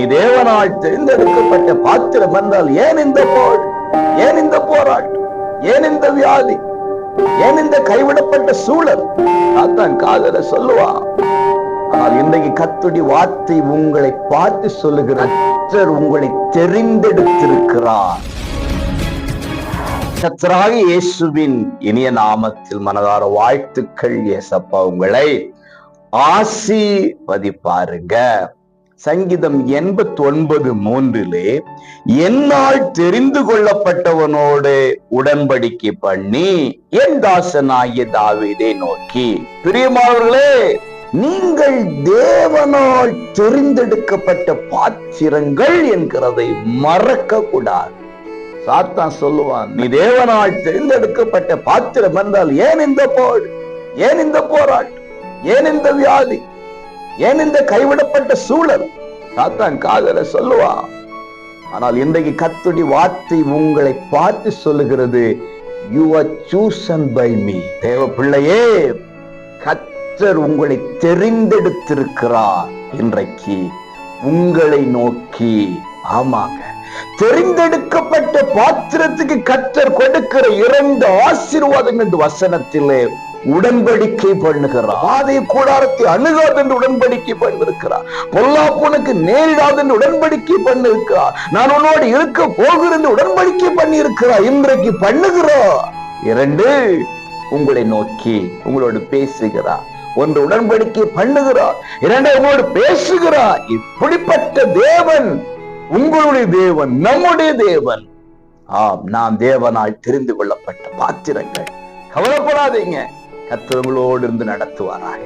நீ தேவனால் தெரிந்தெடுக்கப்பட்ட பாத்திரம் என்றால் ஏன் இந்த போர்? ஏன் இந்த போராட்டம் ஏன் இந்த வியாதி? ஏன் இந்த கைவிடப்பட்ட சூழல்? அதான் காதல சொல்லுவா ஆனால் இன்றைக்கு கத்துடி வார்த்தை உங்களை பார்த்து சொல்லுகிறார் உங்களை தெரிந்தெடுத்திருக்கிறார். கர்த்தராக இயேசுவின் இனிய நாமத்தில் மனதார வாழ்த்துக்கள் ஏசப்பா உங்களை. ஆசி பதிப்பாருங்க சங்கீதம் எண்பத்தி ஒன்பது மூன்றிலே என்னால் தெரிந்து கொள்ளப்பட்டவனோடு உடன்படிக்கை பண்ணி என் தாசனாகிய தாவீதை நோக்கி. பிரியமானவர்களே நீங்கள் தேவனால் தெரிந்தெடுக்கப்பட்ட பாத்திரங்கள் என்கிறதை மறக்க கூடாது சாத்தான் சொல்லுவான் நீ தேவனால் தெரிந்தெடுக்கப்பட்ட பாத்திரம் என்றால் ஏன் இந்த போர்? ஏன் இந்த போராட்டம்? ஏன் இந்த வியாதி? ஏன் இந்த கைவிடப்பட்ட சூழல்? சாத்தான் காதல சொல்லுவான் ஆனால் இன்றைக்கு கத்துடி வார்த்தை உங்களை பார்த்து சொல்லுகிறது. You are chosen by me தேவ பிள்ளையே கத்தர் உங்களை தெரிந்தெடுத்திருக்கிறார் இன்றைக்கு. உங்களை நோக்கி ஆமாங்க. தெரிந்தெடுக்கப்பட்ட பாத்திரத்துக்கு கத்தர் கொடுக்கிற இரண்டு ஆசீர்வாதங்கள் இந்த வசனத்திலே உடன்படிக்கை பண்ணுகிறார். ஆதை கூடாரத்தை அணுகாது என்று உடன்படிக்கை பண்ணிருக்கிறார். பொல்லாப்புனுக்கு நேரிடாது என்று உடன்படிக்கை பண்ணிருக்கிறார். நான் உன்னோடு இருக்க போகிறேன் உடன்படிக்கை பண்ணி இருக்கிறார் இன்றைக்கு பண்ணுகிறோம் இரண்டு உங்களை நோக்கி உங்களோடு பேசுகிறார். ஒன்று உடன்படிக்கை பண்ணுகிறார். இரண்டு உங்களோடு பேசுகிறார். இப்படிப்பட்ட தேவன் உங்களுடைய தேவன் நம்முடைய தேவன். ஆம் நாம் தேவனால் தெரிந்து கொள்ளப்பட்ட பாத்திரங்கள். கவலைப்படாதீங்க. கத்தர் இருந்து நடத்துவாராக.